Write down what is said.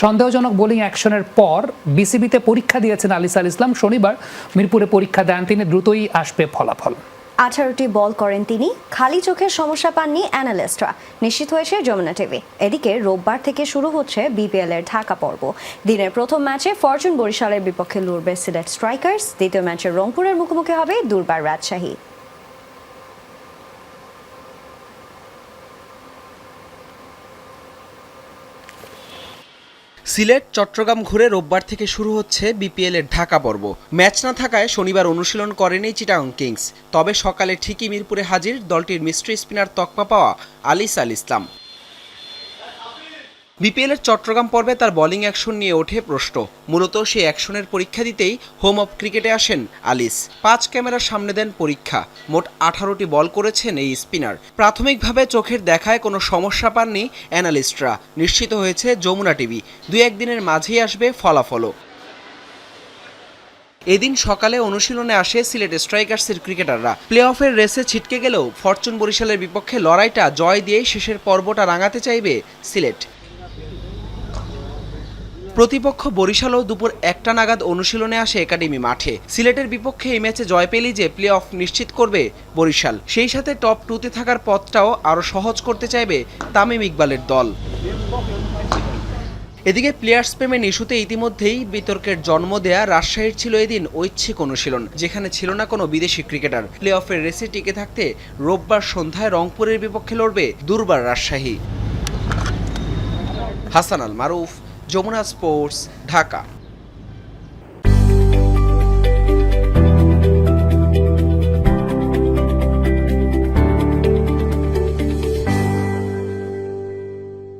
সন্দেহজনক বোলিং অ্যাকশনের পর বিসিবিতে পরীক্ষা দিয়েছেন আলিস আল ইসলাম। শনিবার মিরপুরে পরীক্ষা দেন তিনি, দ্রুতই আসবে ফলাফল। আঠারোটি বল করেন তিনি। খালি চোখের সমস্যা পাননি অ্যানালিস্টরা। নিশ্চিত হয়েছে যমুনা টিভি। এদিকে রোববার থেকে শুরু হচ্ছে বিপিএল এর ঢাকা পর্ব। দিনের প্রথম ম্যাচে ফরচুন বরিশালের বিপক্ষে লড়বে সিলেট স্ট্রাইকার্স। দ্বিতীয় ম্যাচে রংপুরের মুখোমুখি হবে দুর্বার রাজশাহী। সিলেট, চট্টগ্রাম ঘুরে রোববার থেকে শুরু হচ্ছে বিপিএল এর ঢাকা পর্ব। ম্যাচ না থাকায় শনিবার অনুশীলন করেনি চিটাং কিংস। তবে সকালে ঠিকই মিরপুরে হাজির দলটির মিস্ট্রি স্পিনার তকমা পাওয়া আলিস আল ইসলাম। বিপিএল এর চট্টগ্রাম পর্বে তার বোলিং অ্যাকশন নিয়ে ওঠে প্রশ্ন। মূলত সেই অ্যাকশনের পরীক্ষা দিতেই হোম অফ ক্রিকেটে আসেন আলিস। পাঁচ ক্যামেরার সামনে দেন পরীক্ষা। মোট আঠারোটি বল করেছেন এই স্পিনার। প্রাথমিকভাবে চোখের দেখায় কোনো সমস্যা পাননি অ্যানালিস্টরা। নিশ্চিত হয়েছে যমুনা টিভি। দুই একদিনের মাঝেই আসবে ফলাফলও। এদিন সকালে অনুশীলনে আসে সিলেট স্ট্রাইকার্সের ক্রিকেটাররা। প্লে অফের রেসে ছিটকে গেলেও ফরচুন বরিশালের বিপক্ষে লড়াইটা জয় দিয়েই শেষের পর্বটা রাঙাতে চাইবে সিলেট। প্রতিপক্ষ বরিশালও দুপুর একটা নাগাদ অনুশীলনে আসে একাডেমি মাঠে। সিলেটের বিপক্ষে এই ম্যাচে জয় পেলেই যে প্লে অফ নিশ্চিত করবে বরিশাল। সেই সাথে টপ টুতে থাকার পথটাও আরও সহজ করতে চাইবে তামিম ইকবালের দল। এদিকে প্লেয়ার্স পেমেন্ট ইস্যুতে ইতিমধ্যেই বিতর্কের জন্ম দেয়া রাজশাহীর ছিল এদিন ঐচ্ছিক অনুশীলন, যেখানে ছিল না কোনো বিদেশি ক্রিকেটার। প্লে অফের রেসে টিকে থাকতে রোববার সন্ধ্যায় রংপুরের বিপক্ষে লড়বে দুর্বার রাজশাহী। হাসান আল মারুফ যমুনা স্পোর্টস ঢাকা।